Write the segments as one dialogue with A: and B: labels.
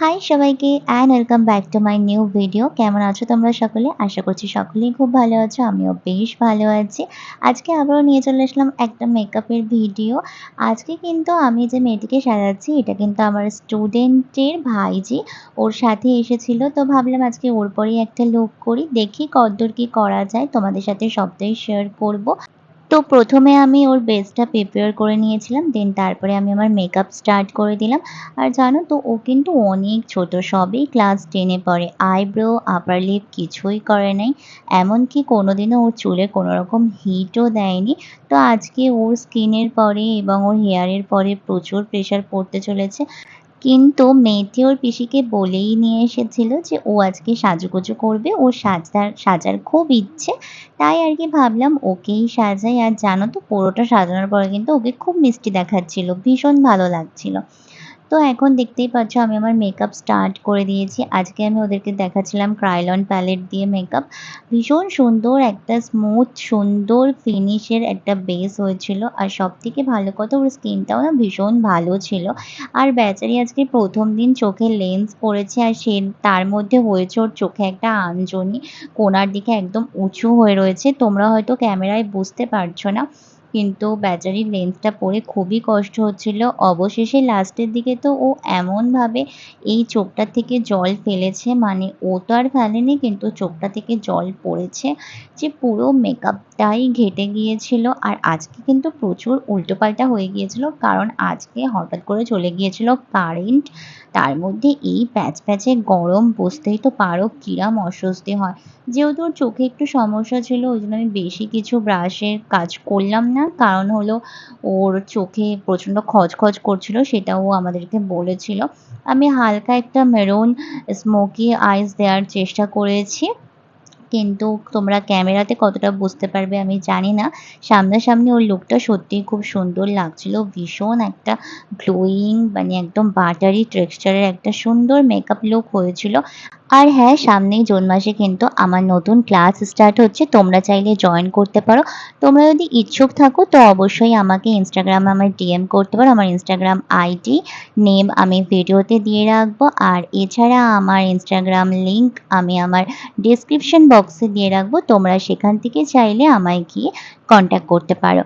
A: High সবাইকে and welcome back to my new video কেমন আছো তোমরা সকলে? আশা করছি সকলেই খুব ভালো আছো, আমিও বেশ ভালো আছি। আজকে আবারও নিয়ে চলে আসলাম একটা মেকআপের ভিডিও আজকে কিন্তু আমি যে মেয়েটিকে সাজাচ্ছি, এটা কিন্তু আমার স্টুডেন্টের ভাইজি। ওর সাথে এসেছিল, তো ভাবলাম আজকে ওর পরেই একটা লুক করি, দেখি কতদূর কী করা যায়। তোমাদের সাথে সবটাই শেয়ার করব। তো প্রথমে আমি ওর বেসটা প্রিপেয়ার করে নিয়েছিলাম দেন তারপরে আমি আমার মেকআপ স্টার্ট করে দিলাম। আর জানো তো, ও কিন্তু অনেক ছোট, সবেই ক্লাস টেনে পড়ে। আইব্রো আপার লিপ কিছুই করে নাই। এমনকি কোনোদিনও ওর চুলে কোনো রকম হিটও দেয়নি। তো আজকে ওর স্কিনের পরে এবং ওর হেয়ারের পরে প্রচুর প্রেশার পড়তে চলেছে। কিন্তু মেয়েটি ওর পিসিকে বলেই নিয়ে এসেছিল যে ও আজকে সাজুগুজু করবে ও সাজার সাজার খুব ইচ্ছে। তাই আর কি ভাবলাম, ওকেই সাজাই। আর জানো তো, পুরোটা সাজানোর পরে কিন্তু ওকে খুব মিষ্টি দেখাচ্ছিল, ভীষণ ভালো লাগছিল। তো এখন দেখতেই পাচ্ছ আমি আমার মেকআপ স্টার্ট করে দিয়েছি। আজকে আমি ওদেরকে দেখাচ্ছিলাম ক্রাইলন প্যালেট দিয়ে মেকআপ ভীষণ সুন্দর, একটা স্মুথ সুন্দর ফিনিশের একটা বেস হয়েছিল। আর সব থেকে ভালো কথা, ওর স্কিনটাও না ভীষণ ভালো ছিল। আর বেচারি আজকে প্রথম দিন চোখে লেন্স পড়েছে আর সে তার মধ্যে হয়েছে ওর চোখে একটা আঞ্জনি। কোনার দিকে একদম উঁচু হয়ে রয়েছে। তোমরা হয়তো ক্যামেরায় বুঝতে পারছ না। কিন্তু বেচারির লেন্সটা পরে খুবই কষ্ট হচ্ছিল। অবশেষে লাস্টের দিকে তো ও এমনভাবে এই চোখটা থেকে জল ফেলেছে মানে ও তো আর ফেলেনি, কিন্তু চোখটা থেকে জল পড়েছে যে পুরো মেকআপটাই ঘেটে গিয়েছিল। আর আজকে কিন্তু প্রচুর উল্টোপাল্টা হয়ে গিয়েছিল, কারণ আজকে হঠাৎ করে চলে গিয়েছিল কারেন্ট তার মধ্যে এই প্যাচ প্যাচে গরম বুঝতেই তো পারো, কিরাম অস্বস্তি হয়। যেহেতু ওর চোখে একটু সমস্যা ছিল, ওই জন্য আমি বেশি কিছু ব্রাশের কাজ করলাম না। কারণ হলো ওর চোখে প্রচণ্ড খচখচ করছিল, সেটাও আমাদেরকে বলেছিল। আমি হালকা একটা মেরুন স্মোকি আইস দেওয়ার চেষ্টা করেছি। কিন্তু তোমরা ক্যামেরাতে কতটা বুঝতে পারবে আমি জানি না। সামনাসামনি ওর লুকটা সত্যিই খুব সুন্দর লাগছিল। ভীষণ একটা গ্লোয়িং মানে একদম বাটারি টেক্সচারের একটা সুন্দর মেকআপ লুক হয়েছিল। আর হ্যাঁ সামনেই জুন মাসে কিন্তু আমার নতুন ক্লাস স্টার্ট হচ্ছে। তোমরা চাইলে জয়েন করতে পারো। তোমরা যদি ইচ্ছুক থাকো, তো অবশ্যই আমাকে ইনস্টাগ্রামে আমার ডিএম করতে পারো। আমার ইনস্টাগ্রাম আইডি নেম আমি ভিডিওতে দিয়ে রাখব। আর এছাড়া আমার ইনস্টাগ্রাম লিংক আমি আমার ডিসক্রিপশন বক্সে দিয়ে রাখব। তোমরা সেখান থেকে চাইলে আমায় গিয়ে কন্ট্যাক্ট করতে পারো।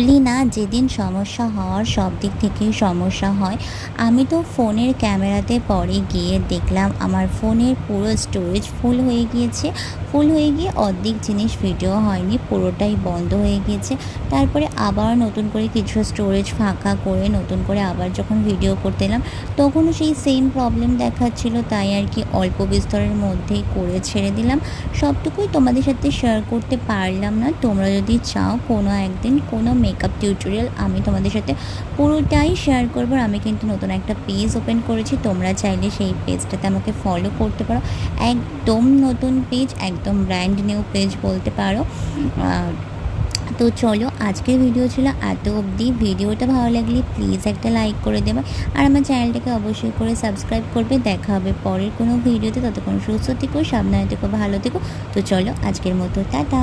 A: বলি না, যেদিন সমস্যা হওয়ার সব দিক থেকেই সমস্যা হয়। আমি তো ফোনের ক্যামেরাতে পরে গিয়ে দেখলাম, আমার ফোনের পুরো স্টোরেজ ফুল হয়ে গিয়েছে। ফুল হয়ে গিয়ে অর্ধেক জিনিস ভিডিও হয়নি, পুরোটাই বন্ধ হয়ে গিয়েছে। তারপরে আবার নতুন করে কিছু স্টোরেজ ফাঁকা করে নতুন করে আবার যখন ভিডিও করতে এলাম, তখনও সেই সেম প্রবলেম দেখাচ্ছিল, তাই আর কি অল্প বিস্তরের মধ্যেই করে ছেড়ে দিলাম। সবটুকুই তোমাদের সাথে শেয়ার করতে পারলাম না। তোমরা যদি চাও কোনো একদিন কোনো মেকআপ টিউটোরিয়াল আমি তোমাদের সাথে পুরোটাই শেয়ার করব আমি কিন্তু নতুন একটা পেজ ওপেন করেছি। তোমরা চাইলে সেই পেজটাতে আমাকে ফলো করতে পারো। একদম নতুন পেজ একদম ব্র্যান্ড নিউ পেজ বলতে পারো। তো চলো, আজকের ভিডিও ছিল এত অবধি। ভিডিওটা ভালো লাগলে প্লিজ একটা লাইক করে দেবে। আর আমার চ্যানেলটাকে অবশ্যই করে সাবস্ক্রাইব করবে। দেখা হবে পরের কোনো ভিডিওতে ততক্ষণ সুস্থ থেকো, সাবধানে থেকো, ভালো থেকো। তো চলো, আজকের মতো, টাটা!